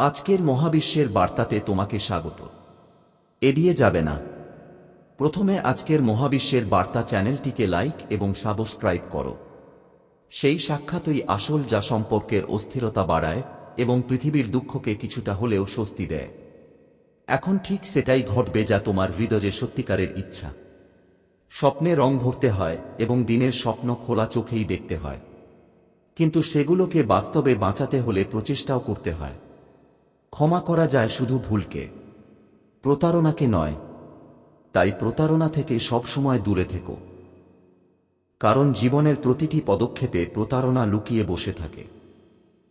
আজকের মহাবিশ্বের বার্তাতে তোমাকে স্বাগত। এড়িয়ে যাবে না। প্রথমে আজকের মহাবিশ্বের বার্তা চ্যানেলটিকে লাইক এবং সাবস্ক্রাইব করো। সেই সাক্ষাৎই আসল যা সম্পর্কের অস্থিরতা বাড়ায় এবং পৃথিবীর দুঃখকে কিছুটা হলেও স্বস্তি দেয়। এখন ঠিক সেটাই ঘটবে যা তোমার হৃদয়ে সত্যিকারের ইচ্ছা। স্বপ্নে রং ভরতে হয় এবং দিনের স্বপ্ন খোলা চোখেই দেখতে হয়। কিন্তু সেগুলোকে বাস্তবে বাঁচাতে হলে প্রচেষ্টাও করতে হয়। ক্ষমা করা যায় শুধু ভুলকে। প্রতারণাকে নয়, তাই প্রতারণা থেকে সবসময় দূরে থেকো। কারণ জীবনের প্রতিটি পদক্ষেপে প্রতারণা লুকিয়ে বসে থাকে।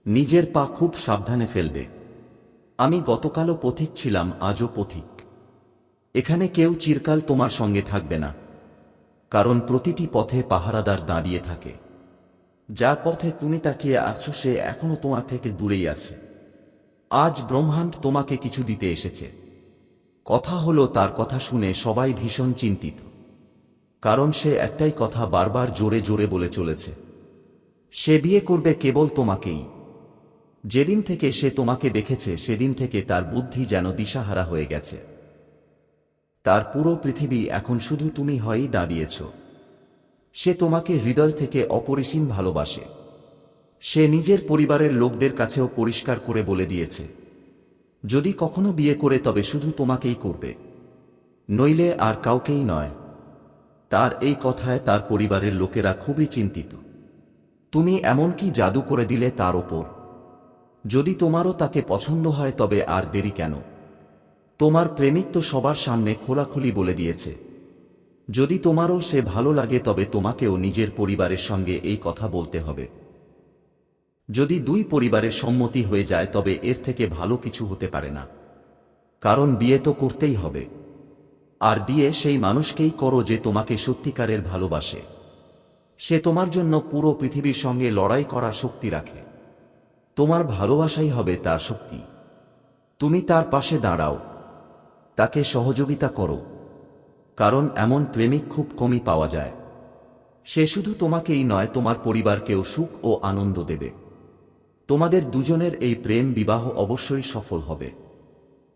নিজের পা খুব সাবধানে ফেলবে। আমি গতকালও পথিক ছিলাম, আজও পথিক। এখানে কেউ চিরকাল তোমার সঙ্গে থাকবে না। কারণ প্রতিটি পথে পাহারাদার দাঁড়িয়ে থাকে। যার পথে তুমি তাকিয়ে আছো, সে এখনও তোমার থেকে দূরেই আছে। আজ ব্রহ্মাণ্ড তোমাকে কিছু দিতে এসেছে। কথা হলো, তার কথা শুনে সবাই ভীষণ চিন্তিত। কারণ সে একটাই কথা বারবার জোরে জোরে বলে চলেছে। সে বিয়ে করবে কেবল তোমাকেই। যেদিন থেকে সে তোমাকে দেখেছে, সেদিন থেকে তার বুদ্ধি যেন দিশাহারা হয়ে গেছে। তার পুরো পৃথিবী এখন শুধু তুমি হয়েই দাঁড়িয়েছ। সে তোমাকে হৃদয় থেকে অপরিসীম ভালোবাসে। সে নিজের পরিবারের লোকদের কাছেও পরিষ্কার করে বলে দিয়েছে। যদি কখনো বিয়ে করে তবে শুধু তোমাকেই করবে। নইলে আর কাউকেই নয়। তার এই কথায় তার পরিবারের লোকেরা খুবই চিন্তিত। তুমি এমন কি জাদু করে দিলে তার ওপর? যদি তোমারও তাকে পছন্দ হয় তবে আর দেরি কেন? তোমার প্রেমিক তো সবার সামনে খোলাখুলি বলে দিয়েছে। যদি তোমারও সে ভালো লাগে তবে তোমাকেও নিজের পরিবারের সঙ্গে এই কথা বলতে হবে। যদি দুই পরিবারের সম্মতি হয়ে যায়, তবে এর থেকে ভালো কিছু হতে পারে না। কারণ বিয়ে তো করতেই হবে। আর বিয়ে সেই মানুষকেই করো যে তোমাকে সত্যিকারের ভালোবাসে। সে তোমার জন্য পুরো পৃথিবীর সঙ্গে লড়াই করার শক্তি রাখে। তোমার ভালোবাসাই হবে তার শক্তি। তুমি তার পাশে দাঁড়াও। তাকে সহযোগিতা করো। কারণ এমন প্রেমিক খুব কমই পাওয়া যায়। সে শুধু তোমাকেই নয়, তোমার পরিবারকেও সুখ ও আনন্দ দেবে। তোমাদের দুজনের এই প্রেম বিবাহ অবশ্যই সফল হবে।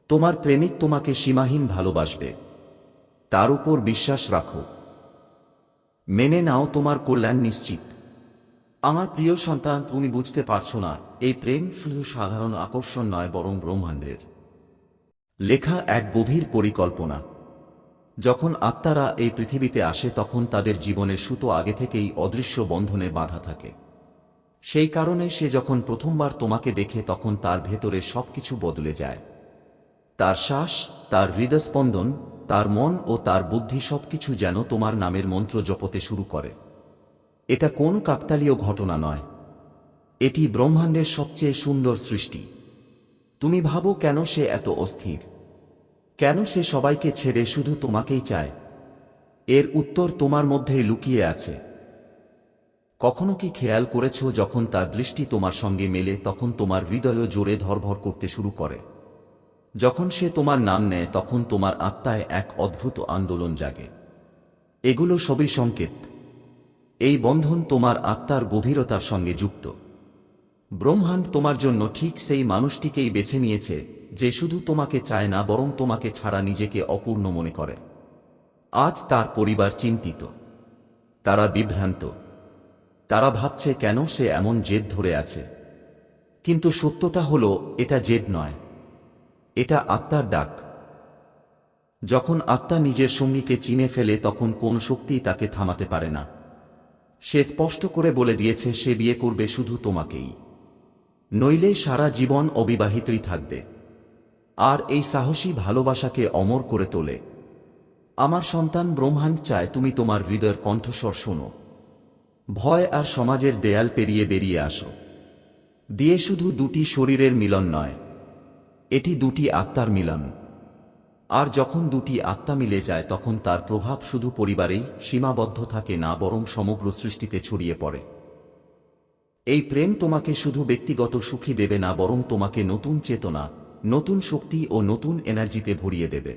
তোমার প্রেমিক তোমাকে সীমাহীন ভালোবাসবে। তার উপর বিশ্বাস রাখো। মেনে নাও তোমার কল্যাণ নিশ্চিত। আমার প্রিয় সন্তান, তুমি বুঝতে পারছ না, এই প্রেম শুধু সাধারণ আকর্ষণ নয়, বরং ব্রহ্মাণ্ডের। লেখা এক গভীর পরিকল্পনা। যখন আত্মারা এই পৃথিবীতে আসে, তখন তাদের জীবনের সুতো আগে থেকেই অদৃশ্য বন্ধনে বাঁধা থাকে। সেই কারণে সে যখন প্রথমবার তোমাকে দেখে তখন তার ভেতরে সবকিছু বদলে যায়। তার শ্বাস, তার হৃদস্পন্দন, তার মন ও তার বুদ্ধি সবকিছু যেন তোমার নামের মন্ত্র জপতে শুরু করে। এটা কোন কাকতালীয় ঘটনা নয়। এটি ব্রহ্মাণ্ডের সবচেয়ে সুন্দর সৃষ্টি। তুমি ভাবো কেন সে এত অস্থির? কেন সে সবাইকে ছেড়ে শুধু তোমাকেই চায়? এর উত্তর তোমার মধ্যেই লুকিয়ে আছে। কখনো কি খেয়াল করেছ যখন তার দৃষ্টি তোমার সঙ্গে মেলে তখন তোমার হৃদয়ও জোরে ধরভর করতে শুরু করে? যখন সে তোমার নাম নেয় তখন তোমার আত্মায় এক অদ্ভুত আন্দোলন জাগে। এগুলো সবই সংকেত। এই বন্ধন তোমার আত্মার গভীরতার সঙ্গে যুক্ত। ব্রহ্মাণ্ড তোমার জন্য ঠিক সেই মানুষটিকেই বেছে নিয়েছে যে শুধু তোমাকে চায় না বরং তোমাকে ছাড়া নিজেকে অপূর্ণ মনে করে। আজ তার পরিবার চিন্তিত। তারা বিভ্রান্ত। তারা ভাবছে কেন সে এমন জেদ ধরে আছে। কিন্তু সত্যটা হলো, এটা জেদ নয়। এটা আত্মার ডাক। যখন আত্মা নিজের সঙ্গীকে চিনে ফেলে, তখন কোন শক্তি তাকে থামাতে পারে না। সে স্পষ্ট করে বলে দিয়েছে, সে বিয়ে করবে শুধু তোমাকেই। নইলে সারা জীবন অবিবাহিতই থাকবে। আর এই সাহসী ভালোবাসাকে অমর করে তোলে। আমার সন্তান ব্রহ্মাণ্ড চায়, তুমি তোমার হৃদয়ের কণ্ঠস্বর শোনো। ভয় আর সমাজের দেয়াল পেরিয়ে বেরিয়ে আসো। দিয়ে শুধু দুটি শরীরের মিলন নয়, এটি দুটি আত্মার মিলন। আর যখন দুটি আত্মা মিলে যায়, তখন তার প্রভাব শুধু পরিবারেই সীমাবদ্ধ থাকে না, বরং সমগ্র সৃষ্টিতে ছড়িয়ে পড়ে। এই প্রেম তোমাকে শুধু ব্যক্তিগত সুখী দেবে না, বরং তোমাকে নতুন চেতনা, নতুন শক্তি ও নতুন এনার্জিতে ভরিয়ে দেবে।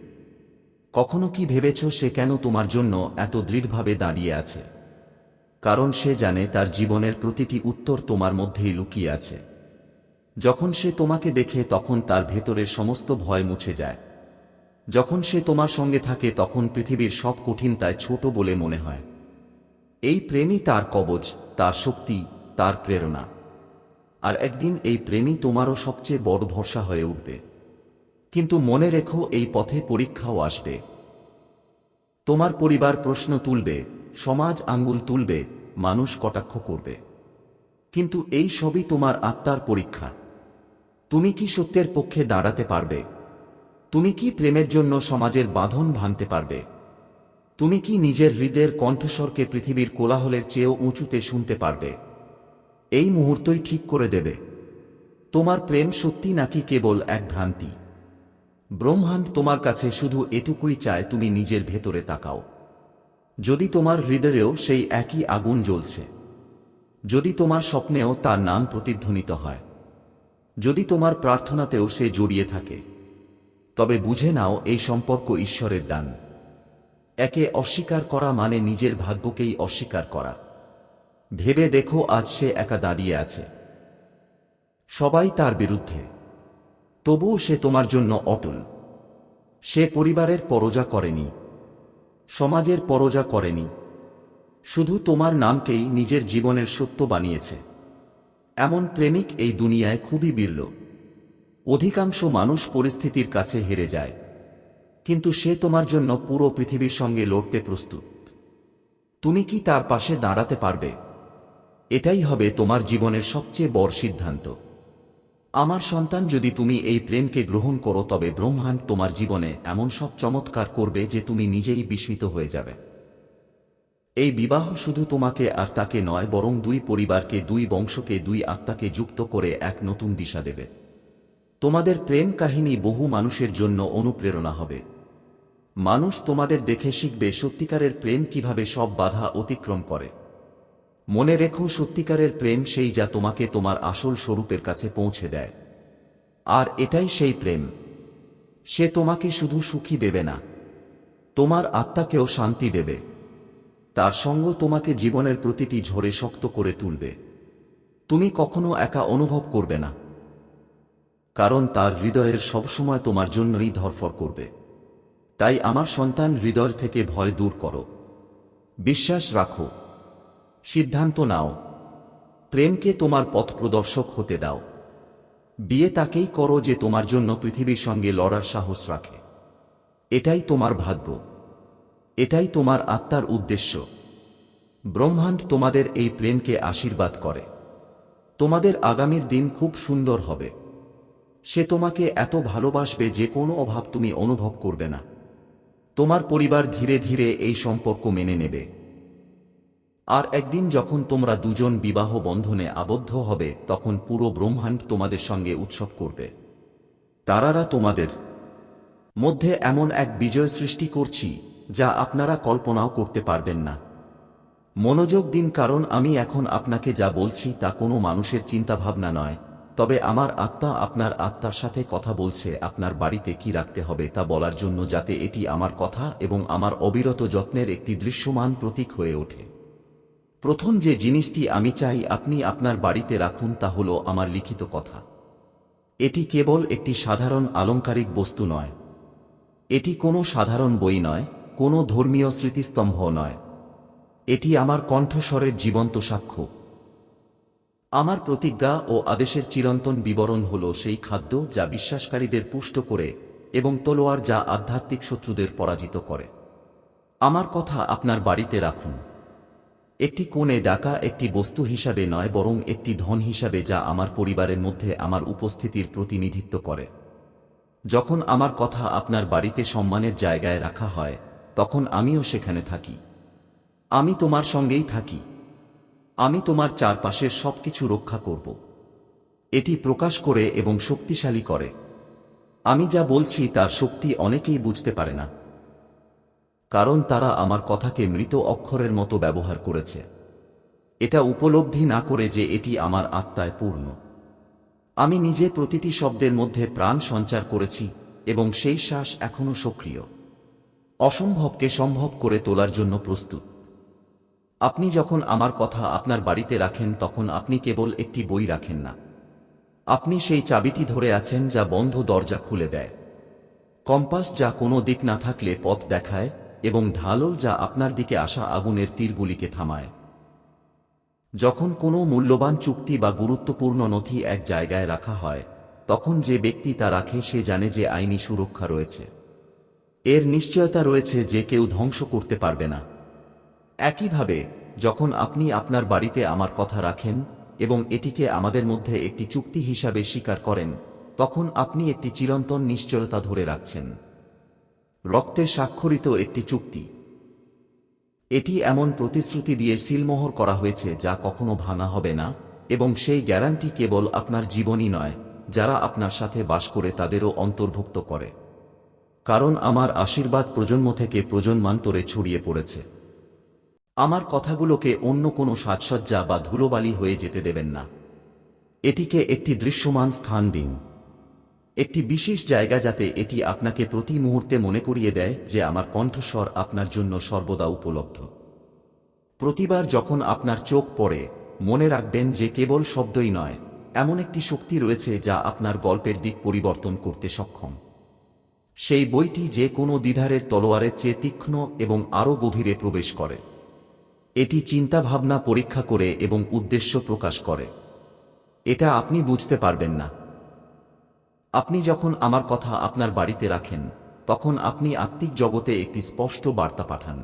কখনো কি ভেবেছ সে কেন তোমার জন্য এত দৃঢ়ভাবে দাঁড়িয়ে আছে? কারণ সে জানে তার জীবনের প্রতিটি উত্তর তোমার মধ্যেই লুকিয়ে আছে। যখন সে তোমাকে দেখে তখন তার ভেতরের সমস্ত ভয় মুছে যায়। যখন সে তোমার সঙ্গে থাকে তখন পৃথিবীর সব কঠিনতায় ছোট বলে মনে হয়। এই প্রেমই তার কবচ, তার শক্তি, তার প্রেরণা। আর একদিন এই প্রেমই তোমারও সবচেয়ে বড় ভরসা হয়ে উঠবে। কিন্তু মনে রেখো এই পথে পরীক্ষাও আসবে। তোমার পরিবার প্রশ্ন তুলবে, সমাজ আঙ্গুল তুলবে মানুষ কটাক্ষ করবে। কিন্তু এই সবই তোমার আত্মার পরীক্ষা। তুমি কি সত্যের পক্ষে দাঁড়াতে পারবে? তুমি কি প্রেমের জন্য সমাজের বাঁধন ভাঙতে পারবে? তুমি কি নিজের হৃদয়ের কণ্ঠস্বরকে পৃথিবীর কোলাহলের চেয়েও উঁচুতে শুনতে পারবে? এই মুহূর্তই ঠিক করে দেবে। তোমার প্রেম সত্যি নাকি কেবল এক ভ্রান্তি? ব্রহ্মাণ্ড তোমার কাছে শুধু এটুকুই চায় তুমি নিজের ভেতরে তাকাও। যদি তোমার হৃদয়েও সেই একই আগুন জ্বলছে, যদি তোমার স্বপ্নেও তার নাম প্রতিধ্বনিত হয়, যদি তোমার প্রার্থনাতেও সে জড়িয়ে থাকে, তবে বুঝে নাও এই সম্পর্ক ঈশ্বরের দান। একে অস্বীকার করা মানে নিজের ভাগ্যকেই অস্বীকার করা। ভেবে দেখো আজ সে একা দাঁড়িয়ে আছে। সবাই তার বিরুদ্ধে। তবুও সে তোমার জন্য অটল। সে পরিবারের পরজা করেনি। সমাজের পরজা করেনি। শুধু তোমার নামকেই নিজের জীবনের সত্য বানিয়েছে। এমন প্রেমিক এই দুনিয়ায় খুবই বিরল। অধিকাংশ মানুষ পরিস্থিতির কাছে হেরে যায়। কিন্তু সে তোমার জন্য পুরো পৃথিবীর সঙ্গে লড়তে প্রস্তুত। তুমি কি তার পাশে দাঁড়াতে পারবে? এটাই হবে তোমার জীবনের সবচেয়ে বড় সিদ্ধান্ত। আমার সন্তান, যদি তুমি এই প্রেমকে গ্রহণ করো, তবে ব্রহ্মাণ্ড তোমার জীবনে এমন সব চমৎকার করবে যে তুমি নিজেই বিস্মিত হয়ে যাবে। এই বিবাহ শুধু তোমাকে আর তাকে নয়, বরং দুই পরিবারকে, দুই বংশকে, দুই আত্মাকে যুক্ত করে এক নতুন দিশা দেবে। তোমাদের প্রেম কাহিনী বহু মানুষের জন্য অনুপ্রেরণা হবে। মানুষ তোমাদের দেখে শিখবে সত্যিকারের প্রেম কীভাবে সব বাধা অতিক্রম করে। মনে রেখো সত্যিকারের প্রেম সেই যা তোমাকে তোমার আসল স্বরূপের কাছে পৌঁছে দেয়। আর এটাই সেই প্রেম। সে তোমাকে শুধু সুখী দেবে না। তোমার আত্মাকেও শান্তি দেবে। তার সঙ্গ তোমাকে জীবনের প্রতিটি ঝরে শক্ত করে তুলবে। তুমি কখনো একা অনুভব করবে না। কারণ তার হৃদয়ের সবসময় তোমার জন্যই ধরফর করবে। তাই আমার সন্তান হৃদয় থেকে ভয় দূর করো। বিশ্বাস রাখো। সিদ্ধান্ত নাও। প্রেমকে তোমার পথ প্রদর্শক হতে দাও। বিয়ে তাকেই করো যে তোমার জন্য পৃথিবীর সঙ্গে লড়ার সাহস রাখে। এটাই তোমার ভাগ্য। এটাই তোমার আত্মার উদ্দেশ্য। ব্রহ্মাণ্ড তোমাদের এই প্রেমকে আশীর্বাদ করে। তোমাদের আগামীর দিন খুব সুন্দর হবে। সে তোমাকে এত ভালোবাসবে যে কোনো অভাব তুমি অনুভব করবে না। তোমার পরিবার ধীরে ধীরে এই সম্পর্ক মেনে নেবে। আর একদিন যখন তোমরা দুজন বিবাহ বন্ধনে আবদ্ধ হবে, তখন পুরো ব্রহ্মাণ্ড তোমাদের সঙ্গে উৎসব করবে। তারারা তোমাদের মধ্যে এমন এক বিজয় সৃষ্টি করছি, যা আপনারা কল্পনাও করতে পারবেন না। মনোযোগ দিন কারণ আমি এখন আপনাকে যা বলছি তা কোনো মানুষের চিন্তাভাবনা নয়, তবে আমার আত্মা আপনার আত্মার সাথে কথা বলছে, আপনার বাড়িতে কি রাখতে হবে তা বলার জন্য যাতে এটি আমার কথা এবং আমার অবিরত যত্নের একটি দৃশ্যমান প্রতীক হয়ে ওঠে। প্রথম যে জিনিসটি আমি চাই আপনি আপনার বাড়িতে রাখুন তা হল আমার লিখিত কথা। এটি কেবল একটি সাধারণ আলংকারিক বস্তু নয়। এটি কোনো সাধারণ বই নয়, কোনো ধর্মীয় স্মৃতিস্তম্ভ নয়। এটি আমার কণ্ঠস্বরের জীবন্ত সাক্ষ্য। আমার প্রতিজ্ঞা ও আদেশের চিরন্তন বিবরণ হল সেই খাদ্য যা বিশ্বাসকারীদের পুষ্ট করে এবং তলোয়ার যা আধ্যাত্মিক শত্রুদের পরাজিত করে। আমার কথা আপনার বাড়িতে রাখুন। একটি কোণে ডাকা একটি বস্তু হিসাবে নয়, বরং একটি ধন হিসাবে যা আমার পরিবারের মধ্যে আমার উপস্থিতির প্রতিনিধিত্ব করে। যখন আমার কথা আপনার বাড়িতে সম্মানের জায়গায় রাখা হয়, তখন আমিও সেখানে থাকি। আমি তোমার সঙ্গেই থাকি। আমি তোমার চারপাশের সবকিছু রক্ষা করব। এটি প্রকাশ করে এবং শক্তিশালী করে। আমি যা বলছি তার শক্তি অনেকেই বুঝতে পারে না। কারণ তারা আমার কথাকে মৃত অক্ষরের মতো ব্যবহার করেছে। এটা উপলব্ধি না করে যে এটি আমার আত্মায় পূর্ণ। আমি নিজে প্রতিটি শব্দের মধ্যে প্রাণ সঞ্চার করেছি এবং সেই শ্বাস এখনও সক্রিয়। অসম্ভবকে সম্ভব করে তোলার জন্য প্রস্তুত। আপনি যখন আমার কথা আপনার বাড়িতে রাখেন তখন আপনি কেবল একটি বই রাখেন না। আপনি সেই চাবিটি ধরে আছেন যা বন্ধ দরজা খুলে দেয়। কম্পাস যা কোনো দিক না থাকলে পথ দেখায় এবং ঢালল যা আপনার দিকে আসা আগুনের তীরগুলিকে থামায়। যখন কোনো মূল্যবান চুক্তি বা গুরুত্বপূর্ণ নথি এক জায়গায় রাখা হয়, তখন যে ব্যক্তি তা রাখে সে জানে যে আইনি সুরক্ষা রয়েছে। এর নিশ্চয়তা রয়েছে যে কেউ ধ্বংস করতে পারবে না। একইভাবে, যখন আপনি আপনার বাড়িতে আমার কথা রাখেন এবং এটিকে আমাদের মধ্যে একটি চুক্তি হিসাবে স্বীকার করেন, তখন আপনি একটি চিরন্তন নিশ্চয়তা ধরে রাখছেন। রক্তে স্বাক্ষরিত একটি চুক্তি। এটি এমন প্রতিশ্রুতি দিয়ে সিলমোহর করা হয়েছে যা কখনো ভাঙা হবে না, এবং সেই গ্যারান্টি কেবল আপনার জীবনই নয়, যারা আপনার সাথে বাস করে তাদেরও অন্তর্ভুক্ত করে। কারণ আমার আশীর্বাদ প্রজন্ম থেকে প্রজন্মান্তরে ছড়িয়ে পড়েছে। আমার কথাগুলোকে অন্য কোনো সাজসজ্জা বা ধুলোবালি হয়ে যেতে দেবেন না। এটিকে একটি দৃশ্যমান স্থান দিন। একটি বিশেষ জায়গা যাতে এটি আপনাকে প্রতি মুহূর্তে মনে করিয়ে দেয় যে আমার কণ্ঠস্বর আপনার জন্য সর্বদা উপলব্ধ। প্রতিবার যখন আপনার চোখ পড়ে, মনে রাখবেন যে কেবল শব্দই নয়, এমন একটি শক্তি রয়েছে যা আপনার গল্পের দিক পরিবর্তন করতে সক্ষম। সেই বইটি যে কোনো দ্বিধারের তলোয়ারের চেয়ে তীক্ষ্ণ এবং আরও গভীরে প্রবেশ করে। এটি চিন্তাভাবনা পরীক্ষা করে এবং উদ্দেশ্য প্রকাশ করে। এটা আপনি বুঝতে পারবেন না। আপনি যখন আমার কথা আপনার বাড়িতে রাখেন, তখন আপনি আত্মিক জগতে একটি স্পষ্ট বার্তা পাঠান।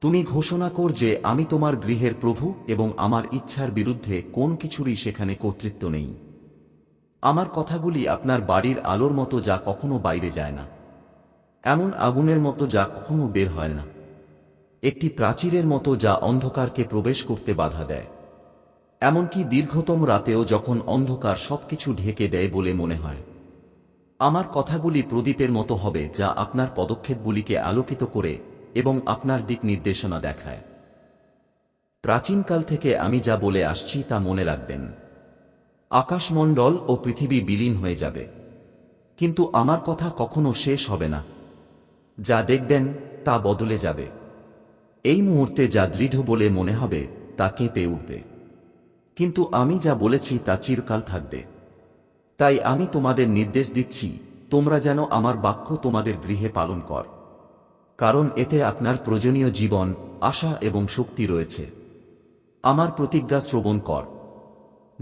তুমি ঘোষণা কর যে আমি তোমার গৃহের প্রভু এবং আমার ইচ্ছার বিরুদ্ধে কোন কিছুরই সেখানে কর্তৃত্ব নেই। আমার কথাগুলি আপনার বাড়ির আলোর মতো যা কখনো বাইরে যায় না। এমন আগুনের মতো যা কখনো বের হয় না। একটি প্রাচীরের মতো যা অন্ধকারকে প্রবেশ করতে বাধা দেয়। এমনকি দীর্ঘতম রাতেও যখন অন্ধকার সবকিছু ঢেকে দেয় বলে মনে হয়। আমার কথাগুলি প্রদীপের মতো হবে যা আপনার পদক্ষেপগুলিকে আলোকিত করে এবং আপনার দিক নির্দেশনা দেখায়। প্রাচীনকাল থেকে আমি যা বলে আসছি তা মনে রাখবেন। আকাশমণ্ডল ও পৃথিবী বিলীন হয়ে যাবে। কিন্তু আমার কথা কখনো শেষ হবে না। যা দেখবেন তা বদলে যাবে। এই মুহূর্তে যা দৃঢ় বলে মনে হবে তা কেঁপে উঠবে। কিন্তু আমি যা বলেছি তা চিরকাল থাকবে। তাই আমি তোমাদের নির্দেশ দিচ্ছি, তোমরা যেন আমার বাক্য তোমাদের গৃহে পালন কর। কারণ এতে আপনার প্রয়োজনীয় জীবন, আশা এবং শক্তি রয়েছে। আমার প্রতিজ্ঞা শ্রবণ কর।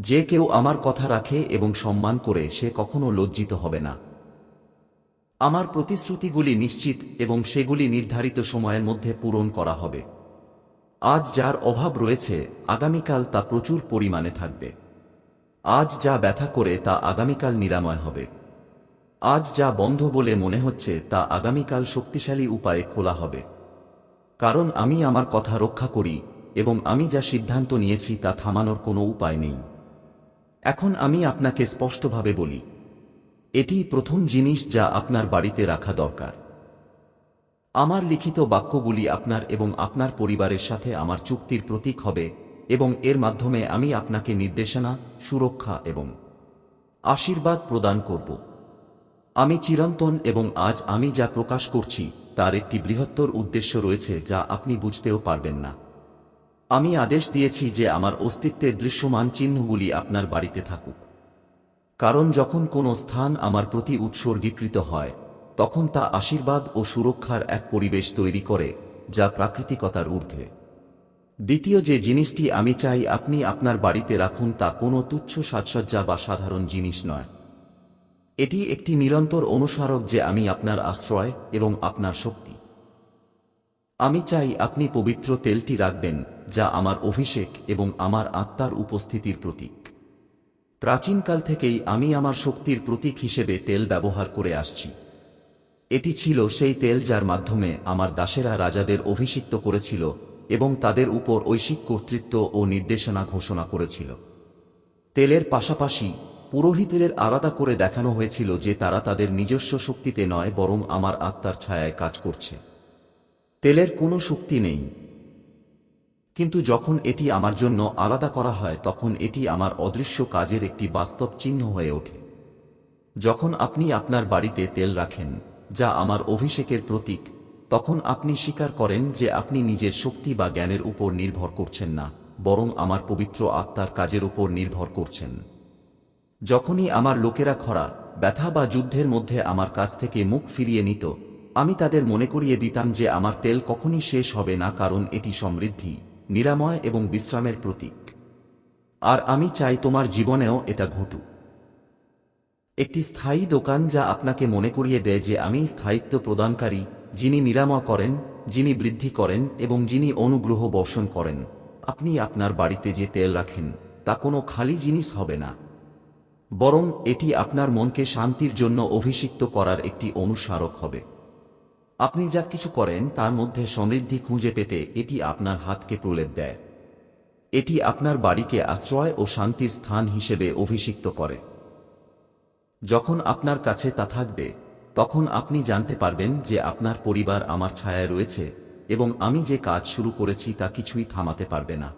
যে কেউ আমার কথা রাখে এবং সম্মান করে, সে কখনো লজ্জিত হবে না। আমার প্রতিশ্রুতিগুলি নিশ্চিত এবং সেগুলি নির্ধারিত সময়ের মধ্যে পূরণ করা হবে। আজ যার অভাব রয়েছে, আগামীকাল তা প্রচুর পরিমাণে থাকবে। আজ যা ব্যথা করে তা আগামীকাল নিরাময় হবে। আজ যা বন্ধ বলে মনে হচ্ছে তা আগামীকাল শক্তিশালী উপায়ে খোলা হবে। কারণ আমি আমার কথা রক্ষা করি এবং আমি যা সিদ্ধান্ত নিয়েছি তা থামানোর কোনো উপায় নেই। এখন আমি আপনাকে স্পষ্টভাবে বলি এটি প্রথম জিনিস যা আপনার বাড়িতে রাখা দরকার। আমার লিখিত বাক্যগুলি আপনার এবং আপনার পরিবারের সাথে আমার চুক্তির প্রতীক হবে এবং এর মাধ্যমে আমি আপনাকে নির্দেশনা, সুরক্ষা এবং আশীর্বাদ প্রদান করব। আমি চিরন্তন এবং আজ আমি যা প্রকাশ করছি তার একটি বৃহত্তর উদ্দেশ্য রয়েছে যা আপনি বুঝতেও পারবেন না। আমি আদেশ দিয়েছি যে আমার অস্তিত্বের দৃশ্যমান চিহ্নগুলি আপনার বাড়িতে থাকুক। কারণ যখন কোনো স্থান আমার প্রতি উৎসর্গীকৃত হয় তখন তা আশীর্বাদ ও সুরক্ষার এক পরিবেশ তৈরি করে, যা প্রাকৃতিকতার ঊর্ধ্বে। দ্বিতীয় যে জিনিসটি আমি চাই আপনি আপনার বাড়িতে রাখুন তা কোনো তুচ্ছ সাজসজ্জা বা সাধারণ জিনিস নয়। এটি একটি নিরন্তর অনুসারক যে আমি আপনার আশ্রয় এবং আপনার শক্তি। আমি চাই আপনি পবিত্র তেলটি রাখবেন, যা আমার অভিষেক এবং আমার আত্মার উপস্থিতির প্রতীক। প্রাচীনকাল থেকেই আমি আমার শক্তির প্রতীক হিসেবে তেল ব্যবহার করে আসছি। এটি ছিল সেই তেল যার মাধ্যমে আমার দাসেরা রাজাদের অভিষিক্ত করেছিল এবং তাদের উপর ঐশিক কর্তৃত্ব ও নির্দেশনা ঘোষণা করেছিল। তেলের পাশাপাশি পুরোহিতের আলাদা করে দেখানো হয়েছিল যে তারা তাদের নিজস্ব শক্তিতে নয় বরং আমার আত্মার ছায়ায় কাজ করছে। তেলের কোনো শক্তি নেই। কিন্তু যখন এটি আমার জন্য আলাদা করা হয় তখন এটি আমার অদৃশ্য কাজের একটি বাস্তব চিহ্ন হয়ে ওঠে। যখন আপনি আপনার বাড়িতে তেল রাখেন যা আমার অভিষেকের প্রতীক, তখন আপনি স্বীকার করেন যে আপনি নিজের শক্তি বা জ্ঞানের উপর নির্ভর করছেন না, বরং আমার পবিত্র আত্মার কাজের উপর নির্ভর করছেন। যখনই আমার লোকেরা খরা, ব্যথা বা যুদ্ধের মধ্যে আমার কাছ থেকে মুখ ফিরিয়ে নিত, আমি তাদের মনে করিয়ে দিতাম যে আমার তেল কখনই শেষ হবে না কারণ এটি সমৃদ্ধি, নিরাময় এবং বিশ্রামের প্রতীক। আর আমি চাই তোমার জীবনেও এটা ঘটুক। একটি স্থায়ী দোকান যা আপনাকে মনে করিয়ে দেয় যে আমি স্থায়িত্ব প্রদানকারী, যিনি নিরাময় করেন, যিনি বৃদ্ধি করেন এবং যিনি অনুগ্রহ বর্ষণ করেন। আপনি আপনার বাড়িতে যে তেল রাখেন, তা কোনো খালি জিনিস হবে না। বরং এটি আপনার মনকে শান্তির জন্য অভিষিক্ত করার একটি অনুস্মারক হবে। আপনি যা কিছু করেন, তার মধ্যে সমৃদ্ধি খুঁজে পেতে এটি আপনার হাতকে প্রলেপ দেয়। এটি আপনার বাড়িকে আশ্রয় ও শান্তির স্থান হিসেবে অভিষিক্ত করে। যখন আপনার কাছে তা থাকবে, তখন আপনি জানতে পারবেন যে আপনার পরিবার আমার ছায়ায় রয়েছে এবং আমি যে কাজ শুরু করেছি তা কিছুই থামাতে পারবে না।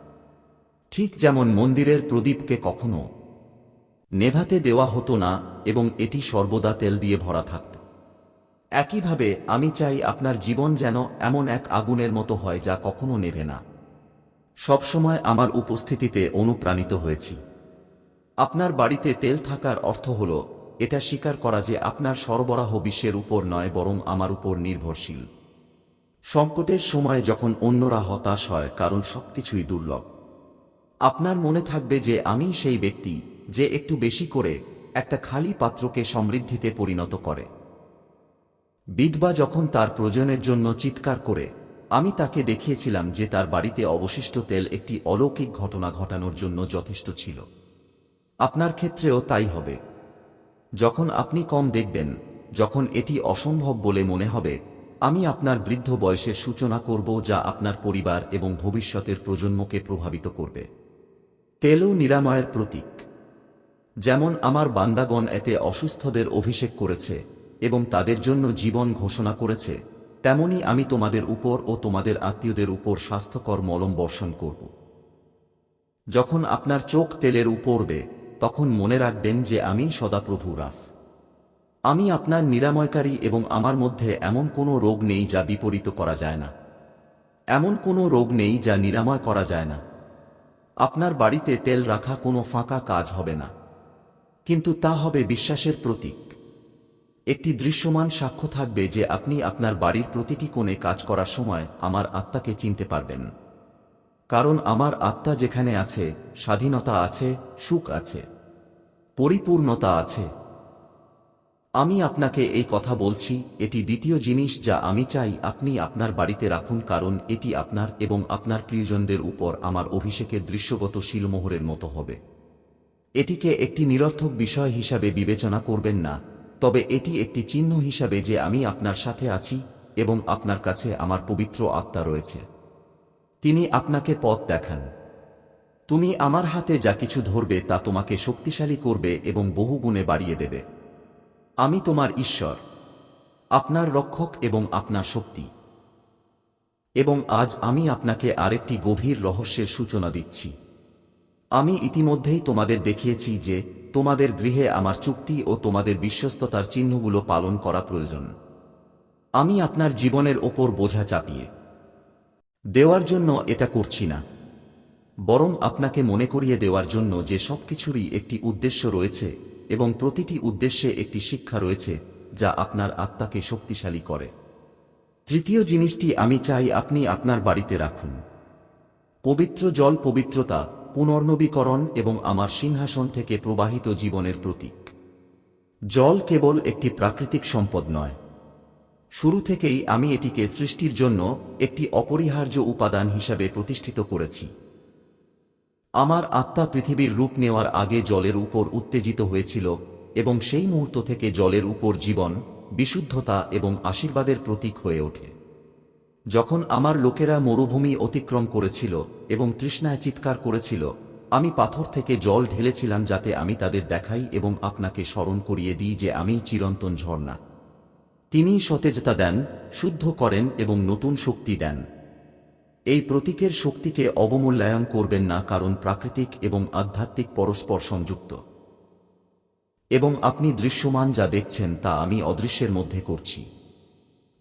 ঠিক যেমন মন্দিরের প্রদীপকে কখনো নেভাতে দেওয়া হতো না এবং এটি সর্বদা তেল দিয়ে ভরা থাকত। একইভাবে আমি চাই আপনার জীবন যেন এমন এক আগুনের মতো হয় যা কখনো নেভে না। সবসময় আমার উপস্থিতিতে অনুপ্রাণিত হয়েছি। আপনার বাড়িতে তেল থাকার অর্থ হল এটা স্বীকার করা যে আপনার সরবরাহ বিশ্বের উপর নয়, বরং আমার উপর নির্ভরশীল। সংকটের সময় যখন অন্যরা হতাশ হয়, কারণ সবকিছুই দুর্লভ। আপনার মনে থাকবে যে আমি সেই ব্যক্তি যে একটু বেশি করে একটা খালি পাত্রকে সমৃদ্ধিতে পরিণত করে। বিধবা যখন তার প্রয়োজনের জন্য চিৎকার করে, আমি তাকে দেখিয়েছিলাম যে তার বাড়িতে অবশিষ্ট তেল একটি অলৌকিক ঘটনা ঘটানোর জন্য যথেষ্ট ছিল। আপনার ক্ষেত্রেও তাই হবে। যখন আপনি কম দেখবেন, যখন এটি অসম্ভব বলে মনে হবে, আমি আপনার বৃদ্ধ বয়সের সূচনা করব যা আপনার পরিবার এবং ভবিষ্যতের প্রজন্মকে প্রভাবিত করবে। তেলও নিরাময়ের প্রতীক। যেমন আমার বান্দাগণ এতে অসুস্থদের অভিষেক করেছে এবং তাদের জন্য জীবন ঘোষণা করেছে, তেমনি আমি তোমাদের উপর ও তোমাদের আত্মীয়দের উপর স্বাস্থ্যকর মলম বর্ষণ করব। যখন আপনার চোখ তেলের উপরবে তখন মনে রাখবেন যে আমি সদাপ্রভু রাফ। আমি আপনার নিরাময়কারী এবং আমার মধ্যে এমন কোনো রোগ নেই যা বিপরীত করা যায় না। এমন কোনো রোগ নেই যা নিরাময় করা যায় না। আপনার বাড়িতে তেল রাখা কোনো ফাঁকা কাজ হবে না। কিন্তু তা হবে বিশ্বাসের প্রতীক। একটি দৃশ্যমান সাক্ষ্য থাকবে যে আপনি আপনার বাড়ির প্রতিটি কোণে কাজ করার সময় আমার আত্মাকে চিনতে পারবেন। কারণ আমার আত্মা যেখানে আছে, স্বাধীনতা আছে, সুখ আছে, পরিপূর্ণতা আছে। আমি আপনাকে এই কথা বলছি, এটি দ্বিতীয় জিনিস যা আমি চাই আপনি আপনার বাড়িতে রাখুন কারণ এটি আপনার এবং আপনার প্রিয়জনদের উপর আমার অভিষেকের দৃশ্যগত শিলমোহরের মতো হবে। এটিকে একটি নিরর্থক বিষয় হিসাবে বিবেচনা করবেন না, তবে এটি একটি চিহ্ন হিসাবে যে আমি আপনার সাথে আছি এবং আপনার কাছে আমার পবিত্র আত্মা রয়েছে। তিনি আপনাকে পথ দেখান। তুমি আমার হাতে যা কিছু ধরবে তা তোমাকে শক্তিশালী করবে এবং বহুগুণে বাড়িয়ে দেবে। আমি তোমার ঈশ্বর, আপনার রক্ষক এবং আপনার শক্তি। এবং আজ আমি আপনাকে আরেকটি গভীর রহস্যের সূচনা দিচ্ছি। আমি ইতিমধ্যেই তোমাদের দেখিয়েছি যে তোমাদের গৃহে আমার চুক্তি ও তোমাদের বিশ্বস্ততার চিহ্নগুলো পালন করা প্রয়োজন। আমি আপনার জীবনের ওপর বোঝা চাপিয়ে দেওয়ার জন্য এটা করছি না। বরং আপনাকে মনে করিয়ে দেওয়ার জন্য যে সব কিছুরই একটি উদ্দেশ্য রয়েছে এবং প্রতিটি উদ্দেশ্যে একটি শিক্ষা রয়েছে যা আপনার আত্মাকে শক্তিশালী করে। তৃতীয় জিনিসটি আমি চাই আপনি আপনার বাড়িতে রাখুন। পবিত্র জল পবিত্রতা, পুনর্নবীকরণ এবং আমার সিংহাসন থেকে প্রবাহিত জীবনের প্রতীক। জল কেবল একটি প্রাকৃতিক সম্পদ নয়। শুরু থেকেই আমি এটিকে সৃষ্টির জন্য একটি অপরিহার্য উপাদান হিসাবে প্রতিষ্ঠিত করেছি। আমার আত্মা পৃথিবীর রূপ নেওয়ার আগে জলের উপর উত্তেজিত হয়েছিল এবং সেই মুহূর্ত থেকে জলের উপর জীবন, বিশুদ্ধতা এবং আশীর্বাদের প্রতীক হয়ে ওঠে। যখন আমার লোকেরা মরুভূমি অতিক্রম করেছিল এবং তৃষ্ণায় চিৎকার করেছিল, আমি পাথর থেকে জল ঢেলেছিলাম যাতে আমি তাদের দেখাই এবং আপনাকে স্মরণ করিয়ে দিই যে আমি চিরন্তন ঝর্ণা। তিনি সতেজতা দেন, শুদ্ধ করেন এবং নতুন শক্তি দেন। এই প্রতীকের শক্তিকে অবমূল্যায়ন করবেন না কারণ প্রাকৃতিক এবং আধ্যাত্মিক পরস্পর সংযুক্ত। এবং আপনি দৃশ্যমান যা দেখছেন তা আমি অদৃশ্যের মধ্যে করছি।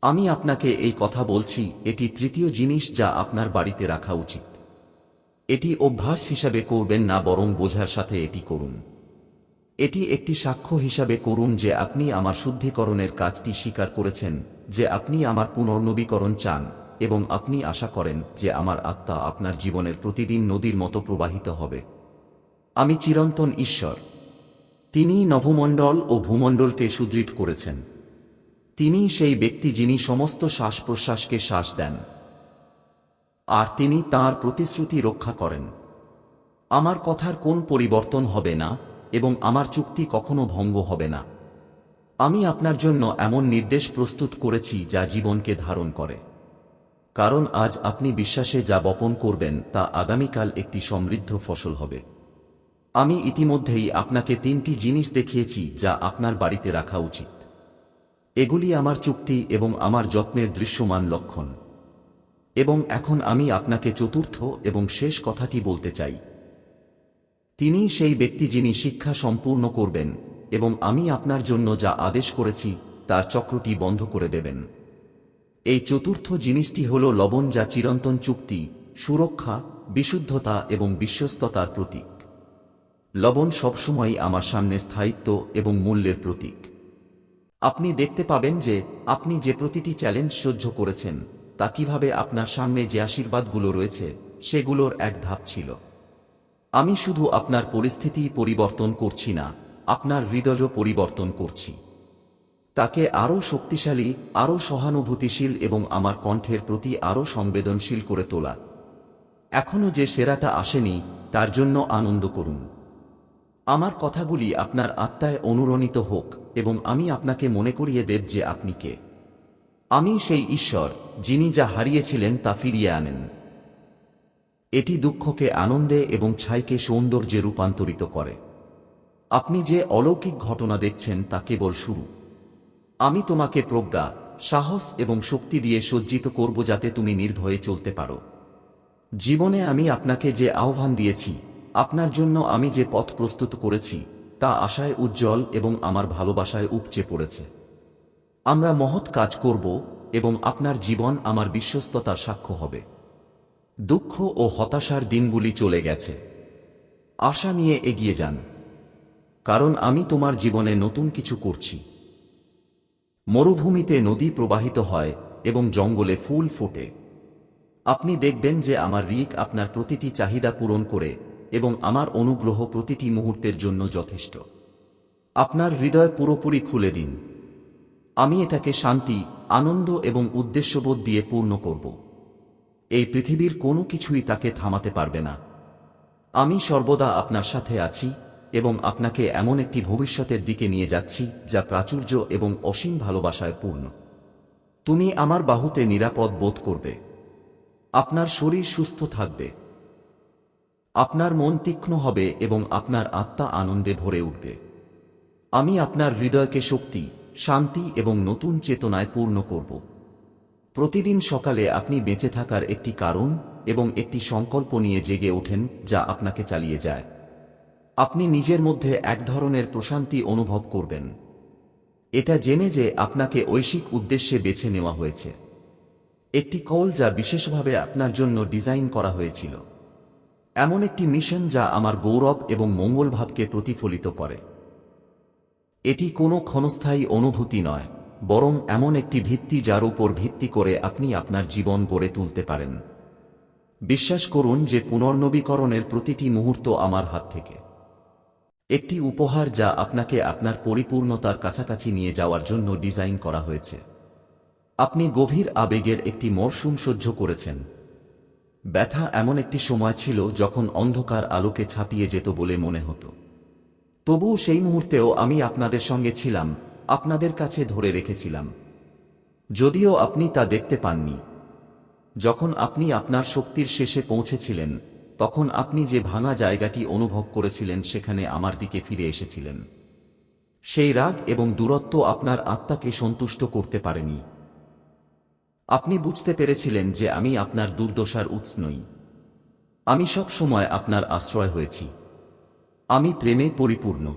আমি আপনাকে এই কথা বলছি, এটি তৃতীয় জিনিস যা আপনার বাড়িতে রাখা উচিত। এটি অভ্যাস হিসাবে করবেন না, বরং বোঝার সাথে এটি করুন। এটি একটি সাক্ষ্য হিসাবে করুন যে আপনি আমার শুদ্ধিকরণের কাজটি স্বীকার করেছেন, যে আপনি আমার পুনর্নবীকরণ চান, এবং আপনি আশা করেন যে আমার আত্মা আপনার জীবনের প্রতিদিন নদীর মতো প্রবাহিত হবে। আমি চিরন্তন ঈশ্বর। তিনি নভমণ্ডল ও ভূমণ্ডলকে সুদৃঢ় করেছেন। তিনি সেই ব্যক্তি যিনি সমস্ত শ্বাস প্রশ্বাসকে শ্বাস দেন। আর তিনি তার প্রতিশ্রুতি রক্ষা করেন। আমার কথার কোন পরিবর্তন হবে না? এবং আমার চুক্তি কখনো ভঙ্গ হবে না। আমি আপনার জন্য এমন নির্দেশ প্রস্তুত করেছি যা জীবনকে ধারণ করে। কারণ আজ আপনি বিশ্বাসে যা বপন করবেন তা আগামীকাল একটি সমৃদ্ধ ফসল হবে। আমি ইতিমধ্যেই আপনাকে তিনটি জিনিস দেখিয়েছি যা আপনার বাড়িতে রাখা উচিত। এগুলি আমার চুক্তি এবং আমার যত্নের দৃশ্যমান লক্ষণ। এবং এখন আমি আপনাকে চতুর্থ এবং শেষ কথাটি বলতে চাই। তিনি সেই ব্যক্তি যিনি শিক্ষা সম্পূর্ণ করবেন এবং আমি আপনার জন্য যা আদেশ করেছি, তার চক্রটি বন্ধ করে দেবেন। এই চতুর্থ জিনিসটি হল লবণ যা চিরন্তন চুক্তি, সুরক্ষা, বিশুদ্ধতা এবং বিশ্বস্ততার প্রতীক। লবণ সবসময় আমার সামনে স্থায়িত্ব এবং মূল্যের প্রতীক। আপনি দেখতে পাবেন যে আপনি যে প্রতিটি চ্যালেঞ্জ সহ্য করেছেন, তা কীভাবে আপনার সামনে যে আশীর্বাদগুলো রয়েছে, সেগুলোর এক ধাপ ছিল। আমি শুধু আপনার পরিস্থিতি পরিবর্তন করছি না, আপনার হৃদয়ও পরিবর্তন করছি। তাকে আরও শক্তিশালী, আরও সহানুভূতিশীল এবং আমার কণ্ঠের প্রতি আরও সংবেদনশীল করে তোলা। এখনও যে সেরাটা আসেনি, তার জন্য আনন্দ করুন। আমার কথাগুলি আপনার আত্মায় অনুরণিত হোক এবং আমি আপনাকে মনে করিয়ে দেব যে আপনি কে। আমি সেই ঈশ্বর, যিনি যা হারিয়েছিলেন তা ফিরিয়ে আনেন। এটি দুঃখকে আনন্দে এবং ছাইকে সৌন্দর্যে রূপান্তরিত করে। আপনি যে অলৌকিক ঘটনা দেখছেন তা কেবল শুরু। আমি তোমাকে প্রজ্ঞা, সাহস এবং শক্তি দিয়ে সজ্জিত করব যাতে তুমি নির্ভয়ে চলতে পারো। জীবনে আমি আপনাকে যে আহ্বান দিয়েছি, আপনার জন্য আমি যে পথ প্রস্তুত করেছি, তা আশায় উজ্জ্বল এবং আমার ভালোবাসায় উপচে পড়েছে। আমরা মহৎ কাজ করব এবং আপনার জীবন আমার বিশ্বস্ততার সাক্ষ্য হবে। দুঃখ ও হতাশার দিনগুলি চলে গেছে। আশা নিয়ে এগিয়ে যান। কারণ আমি তোমার জীবনে নতুন কিছু করছি। মরুভূমিতে নদী প্রবাহিত হয় এবং জঙ্গলে ফুল ফোটে। আপনি দেখবেন যে আমার রিক আপনার প্রতিটি চাহিদা পূরণ করে এবং আমার অনুগ্রহ প্রতিটি মুহূর্তের জন্য যথেষ্ট। আপনার হৃদয় পুরোপুরি খুলে দিন। আমি এটাকে শান্তি, আনন্দ এবং উদ্দেশ্যবোধ দিয়ে পূর্ণ করব। এই পৃথিবীর কোনো কিছুই তাকে থামাতে পারবে না। আমি সর্বদা আপনার সাথে আছি এবং আপনাকে এমন একটি ভবিষ্যতের দিকে নিয়ে যাচ্ছি যা প্রাচুর্য এবং অসীম ভালোবাসায় পূর্ণ। তুমি আমার বাহুতে নিরাপদ বোধ করবে। আপনার শরীর সুস্থ থাকবে। আপনার মন তীক্ষ্ণ হবে এবং আপনার আত্মা আনন্দে ভরে উঠবে। আমি আপনার হৃদয়কে শক্তি, শান্তি এবং নতুন চেতনায় পূর্ণ করব। প্রতিদিন সকালে আপনি বেঁচে থাকার একটি কারণ এবং একটি সংকল্প নিয়ে জেগে ওঠেন যা আপনাকে চালিয়ে যায়। আপনি নিজের মধ্যে এক ধরনের প্রশান্তি অনুভব করবেন। এটা জেনে যে আপনাকে ঐশিক উদ্দেশ্যে বেছে নেওয়া হয়েছে। একটি কল যা বিশেষভাবে আপনার জন্য ডিজাইন করা হয়েছিল। এমন একটি মিশন যা আমার গৌরব এবং মঙ্গলভাবকে প্রতিফলিত করে। এটি কোনো ক্ষণস্থায়ী অনুভূতি নয়। বরং এমন একটি ভিত্তি যার উপর ভিত্তি করে আপনি আপনার জীবন গড়ে তুলতে পারেন। বিশ্বাস করুন যে পুনর্নবীকরণের প্রতিটি মুহূর্ত আমার হাত থেকে। একটি উপহার যা আপনাকে আপনার পরিপূর্ণতার কাছাকাছি নিয়ে যাওয়ার জন্য ডিজাইন করা হয়েছে। আপনি গভীর আবেগের একটি মরশুম সহ্য করেছেন। ব্যথা এমন একটি সময় ছিল যখন অন্ধকার আলোকে ছাপিয়ে যেত বলে মনে হতো। তবুও সেই মুহূর্তেও আমি আপনাদের সঙ্গে ছিলাম। আপনাদের কাছে ধরে রেখেছিলাম। যদিও আপনি তা দেখতে পাননি। যখন আপনি আপনার শক্তির শেষে পৌঁছেছিলেন, তখন আপনি যে ভাঙা জায়গাটি অনুভব করেছিলেন, সেখানে আমার দিকে ফিরে এসেছিলেন। সেই রাগ এবং দূরত্ব আপনার আত্মাকে সন্তুষ্ট করতে পারেনি। আপনি বুঝতে পেরেছিলেন যে আমি আপনার দুর্দশার উৎস নই। আমি সব সময় আপনার আশ্রয় হয়েছি। আমি প্রেমে পরিপূর্ণ।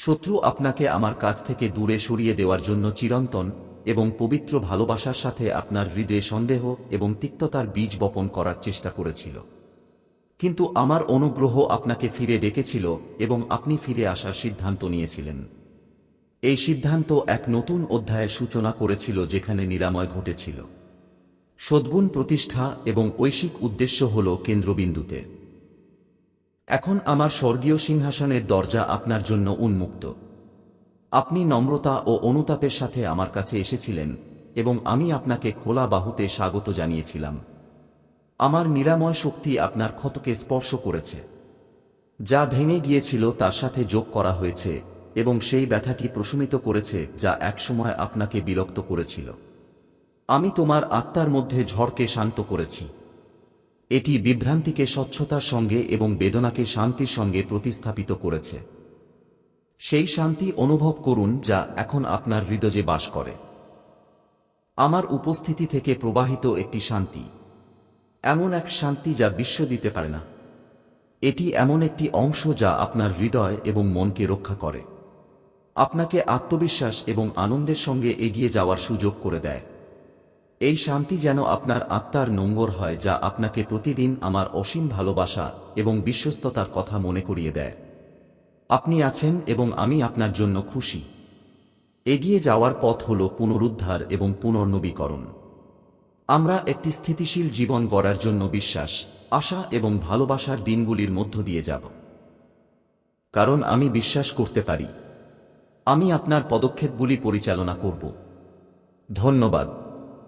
শত্রু আপনাকে আমার কাছ থেকে দূরে সরিয়ে দেওয়ার জন্য চিরন্তন এবং পবিত্র ভালোবাসার সাথে আপনার হৃদয়ে সন্দেহ এবং তিক্ততার বীজ বপন করার চেষ্টা করেছিল। কিন্তু আমার অনুগ্রহ আপনাকে ফিরে ডেকেছিল এবং আপনি ফিরে আসার সিদ্ধান্ত নিয়েছিলেন। এই সিদ্ধান্ত এক নতুন অধ্যায়ের সূচনা করেছিল যেখানে নিরাময় ঘটেছিল। সদ্গুণ প্রতিষ্ঠা এবং ঐশিক উদ্দেশ্য হল কেন্দ্রবিন্দুতে। এখন আমার স্বর্গীয় সিংহাসনের দরজা আপনার জন্য উন্মুক্ত। আপনি নম্রতা ও অনুতাপের সাথে আমার কাছে এসেছিলেন এবং আমি আপনাকে খোলা বাহুতে স্বাগত জানিয়েছিলাম। আমার নিরাময় শক্তি আপনার ক্ষতকে স্পর্শ করেছে। যা ভেঙে গিয়েছিল তার সাথে যোগ করা হয়েছে এবং সেই ব্যথাটি প্রশমিত করেছে যা একসময় আপনাকে বিরক্ত করেছিল। আমি তোমার আত্মার মধ্যে ঝড়কে শান্ত করেছি। এটি বিভ্রান্তিকে স্বচ্ছতার সঙ্গে এবং বেদনাকে শান্তির সঙ্গে প্রতিস্থাপিত করেছে। সেই শান্তি অনুভব করুন যা এখন আপনার হৃদয়ে বাস করে। আমার উপস্থিতি থেকে প্রবাহিত একটি শান্তি। এমন এক শান্তি যা বিশ্ব দিতে পারে না। এটি এমন একটি অংশ যা আপনার হৃদয় এবং মনকে রক্ষা করে। আপনাকে আত্মবিশ্বাস এবং আনন্দের সঙ্গে এগিয়ে যাওয়ার সুযোগ করে দেয়। এই শান্তি যেন আপনার আত্মার নোঙ্গর হয়, যা আপনাকে প্রতিদিন আমার অসীম ভালোবাসা এবং বিশ্বস্ততার কথা মনে করিয়ে দেয়। আপনি আছেন এবং আমি আপনার জন্য খুশি। এগিয়ে যাওয়ার পথ হল পুনরুদ্ধার এবং পুনর্নবীকরণ। আমরা একটি স্থিতিশীল জীবন গড়ার জন্য বিশ্বাস, আশা এবং ভালোবাসার দিনগুলির মধ্য দিয়ে যাব। কারণ আমি বিশ্বাস করতে পারি। আমি আপনার পদক্ষেপগুলি পরিচালনা করব। ধন্যবাদ।